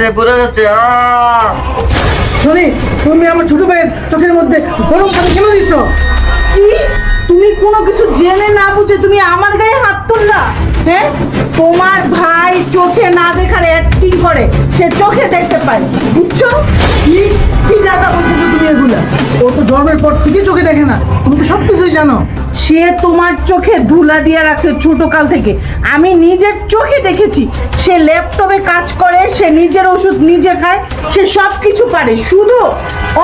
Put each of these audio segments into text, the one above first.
যাচ্ছে পুড়ে যাচ্ছে তুমি আমার ছোট ভাইয়ের চোখের মধ্যে গরম পানি কেন দিচ্ছ কি? তুমি কোনো কিছু জেনে না বুঝে তুমি আমার গায়ে হাত তুললা? হ্যাঁ? তোমার ভাই চোখে না দেখার অ্যাক্টিং করে, সে চোখে দেখতে পায়। বুঝছ? কি? কি জাতা বলতেছো তুমি এগুলা? ও তো জন্মের পর থেকে চোখে দেখে না। তুমি তো সব কিছুই জানো। সে তোমার চোখে ধুলা দিয়ে রাখছে ছোট কাল থেকে। আমি নিজের চোখে দেখেছি, সে ল্যাপটপে কাজ করে, সে নিজের ওষুধ নিজে খায়, সে সব কিছু পারে। শুধু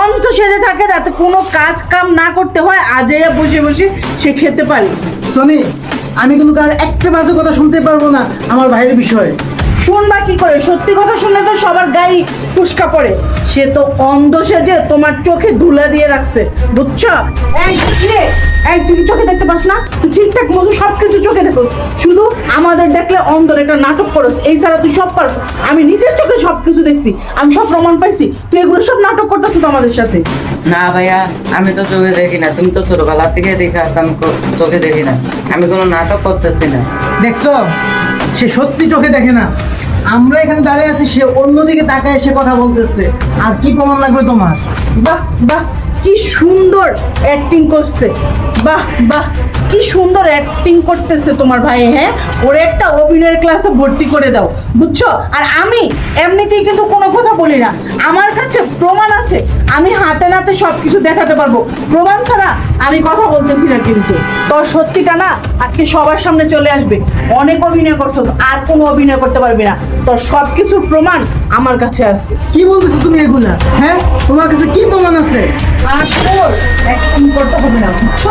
অন্ত সেজে থাকে যাতে কোনো কাজ কাম না করতে হয় আজেরা বসে বসে সে খেতে পারে। শোনি আমি কিন্তু কার একটা বাজে কথা শুনতে পারব না আমার ভাইয়ের বিষয়ে। শুনবা কি করে? সত্যি কথা শুনলে তো সবার গায়ে ফুসকা পড়ে। সে তো অন্ধ সেজে তোমার চোখে ধুলা দিয়ে রাখছে বুঝছ? এই তুই চোখে দেখতে পাস না? তুই ঠিকঠাক মতো সব কিছু চোখে দেখো। শুধু আমাদের দেখলে অন্ধর একটা নাটক করস এই ছাড়া তুই সব পারস আমি নিজের চোখে সব কিছু দেখছি আমি সব প্রমাণ পাইছি। তুই এগুলো সব নাটক করতেছিস আমাদের সাথে। না ভাইয়া আমি তো চোখে দেখি না। তুমি তো ছোটবেলা থেকে দেখে আসছো আমি চোখে দেখি না। আমি কোনো নাটক করতেছি না। দেখছ? সে সত্যি চোখে দেখে না। আমরা এখানে দাঁড়িয়ে আছি, সে অন্যদিকে তাকায় সে কথা বলতেছে। আর কি প্রমাণ লাগবে তোমার? বাহ বাহ, কি সুন্দর অ্যাক্টিং করছে। বাহ বাহ, কি সুন্দর অ্যাক্টিং করতেছে তোমার ভাই হ্যাঁ? ওরে একটা অভিনয়ের ক্লাসে ভর্তি করে দাও, বুঝছ? আর আমি এমনিতেই কিন্তু কোনো কথা বলি না। আমার কাছে প্রমাণ আছে। আমি হাতে নাতে সব কিছু দেখাতে পারব। প্রমাণ ছাড়া আমি কথা বলতেছি না কিন্তু। তোর সত্যিটা না আজকে সবার সামনে চলে আসবে। অনেক অভিনয় করছ আর কোনো অভিনয় করতে পারবি না। তোর সব কিছুর প্রমাণ আমার কাছে আছে। কি বলতেছো তুমি এগুলা? হ্যাঁ? তোমার কাছে কি প্রমাণ আছে? আর তোর অ্যাক্টিং করতে হবে না বুঝছ?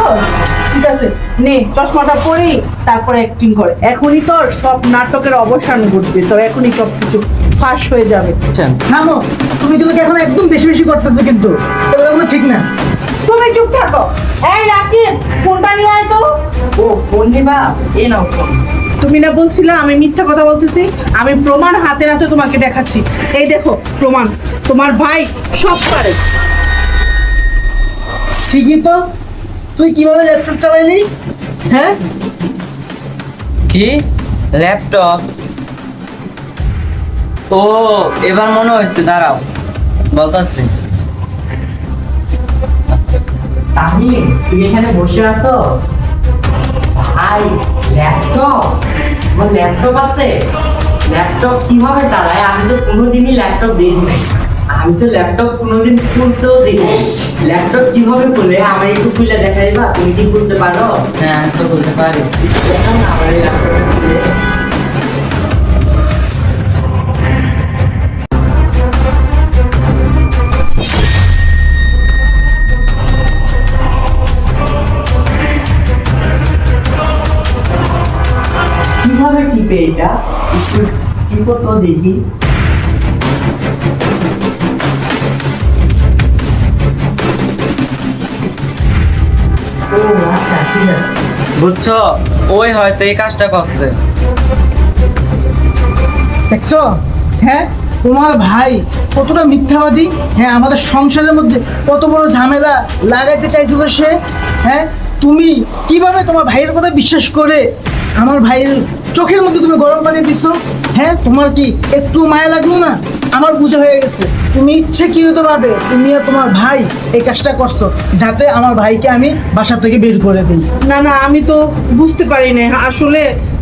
ঠিক আছে নে চশমাটা পরি তারপরে অ্যাক্টিং করে। এখনই তোর সব নাটকের অবসান ঘটবে। তোর এখনই সব কিছু ফাঁস হয়ে যাবে। বুঝছেন? থামো তুমি কিন্তু এখন বেশি বেশি করতেছো কিন্তু। এগুলো ঠিক না। তুমি চুপ থাকো। এই রাকিব ফোনটা নিয়ে আয় তো। ও ফোন নিবা? এই নাও ফোন। তুমি না বলছিলে আমি মিথ্যা কথা বলতেছি? আমি প্রমাণ হাতে নাতে তোমাকে দেখাচ্ছি। এই দেখো প্রমাণ। তোমার ভাই সব পারে। ঠিকই তো। তুই কীভাবে ল্যাপটপ চালাইলি হ্যাঁ? কি? ল্যাপটপ ও এবার মনে হয়েছে দাঁড়াও। বলতাছি। তুমি এখানে বসে আছো? ভাই ল্যাপটপ আমার ল্যাপটপ আছে। ল্যাপটপ কীভাবে চালায়? আমি তো কোনোদিনই ল্যাপটপ দেখি নাই। আমি তো ল্যাপটপ কোনোদিন খুলতেও দেখি ল্যাপটপ কীভাবে খুলে? আমি একটু খুলে দেখাইবা? তুমি কি খুলতে পারো? হ্যাঁ তো বলতে পারি। না আমার এই টিপে এটা? একটু টিপো তো দেখি। আচ্ছা ঠিক আছে। বুঝছ? ওই হয়তো এই কাজটা করছে। দেখছ? হ্যাঁ তোমার ভাই কতটা মিথ্যাবাদী। হ্যাঁ আমাদের সংসারের মধ্যে কত বড় ঝামেলা লাগাইতে চাইছিল সে। হ্যাঁ তুমি কীভাবে তোমার ভাইয়ের কথা বিশ্বাস করে আমার ভাইয়ের চোখের মধ্যে তুমি গরম পানি দিছো? হ্যাঁ তোমার কি একটু মায়া লাগল না? আমার বুঝা হয়ে গেছে। তুমি ইচ্ছে কি হতে পারবে তুমি আর তোমার ভাই এই কাজটা করছ, যাতে আমার ভাইকে আমি বাসা থেকে বের করে দিই। না না, আমি তো বুঝতে পারি না আসলে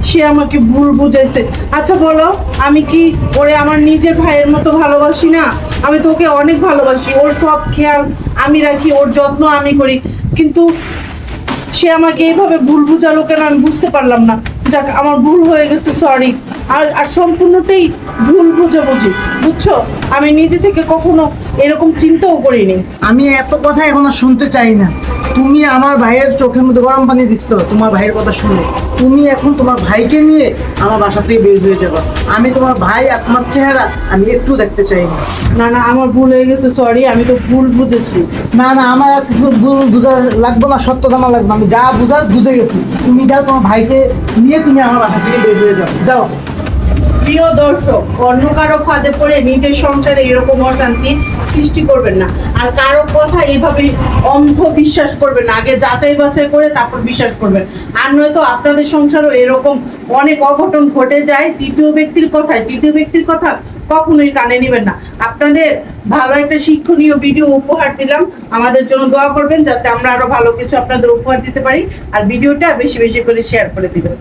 সে আমাকে ভুল বুঝাইছে। আচ্ছা বলো, আমি কি ওরে আমার নিজের ভাইয়ের মতো ভালোবাসি না? আমি তো ওকে অনেক ভালোবাসি। ওর সব খেয়াল আমি রাখি, ওর যত্ন আমি করি। কিন্তু সে আমাকে এইভাবে ভুল বুঝালো কেন আমি বুঝতে পারলাম না। যাক, আমার ভুল হয়ে গেছে সরি আর আর সম্পূর্ণটাই ভুল বুঝাবুঝি, বুঝছ? আমি নিজে থেকে কখনো এরকম চিন্তাও করিনি। আমি এত কথা এখন আর শুনতে চাই না। তুমি আমার ভাইয়ের চোখের মধ্যে গরম পানি দিচ্ছ তোমার ভাইয়ের কথা শুনে। তুমি এখন তোমার ভাইকে নিয়ে আমার বাসা থেকে বের হয়ে যাবে। আমি তোমার ভাই আর তোমার চেহারা আমি একটু দেখতে চাই না। না না আমার ভুল হয়ে গেছে সরি আমি তো ভুল বুঝেছি। না না আমার আর কিছু ভুল বুঝা লাগবে না সত্য জানা লাগবে আমি যা বুঝার বুঝে গেছি। তুমি যাও তোমার ভাইকে নিয়ে তুমি আমার বাসা থেকে বের হয়ে যাও। যাও। প্রিয় দর্শক অন্য কারও ফাঁদে পড়ে নিজের সংসারে এরকম অশান্তি সৃষ্টি করবেন না। আর কারও কথা এইভাবে অন্ধ বিশ্বাস করবেন আগে যাচাই বাছাই করে তারপর বিশ্বাস করবেন। আর নয়তো আপনাদের সংসারও এরকম অনেক অঘটন ঘটে যায়, তৃতীয় ব্যক্তির কথায়। তৃতীয় ব্যক্তির কথা কখনোই কানে নেবেন না। আপনাদের ভালো একটা শিক্ষণীয় ভিডিও উপহার দিলাম। আমাদের জন্য দোয়া করবেন যাতে আমরা আরও ভালো কিছু আপনাদের উপহার দিতে পারি। আর ভিডিওটা বেশি বেশি করে শেয়ার করে দিবেন।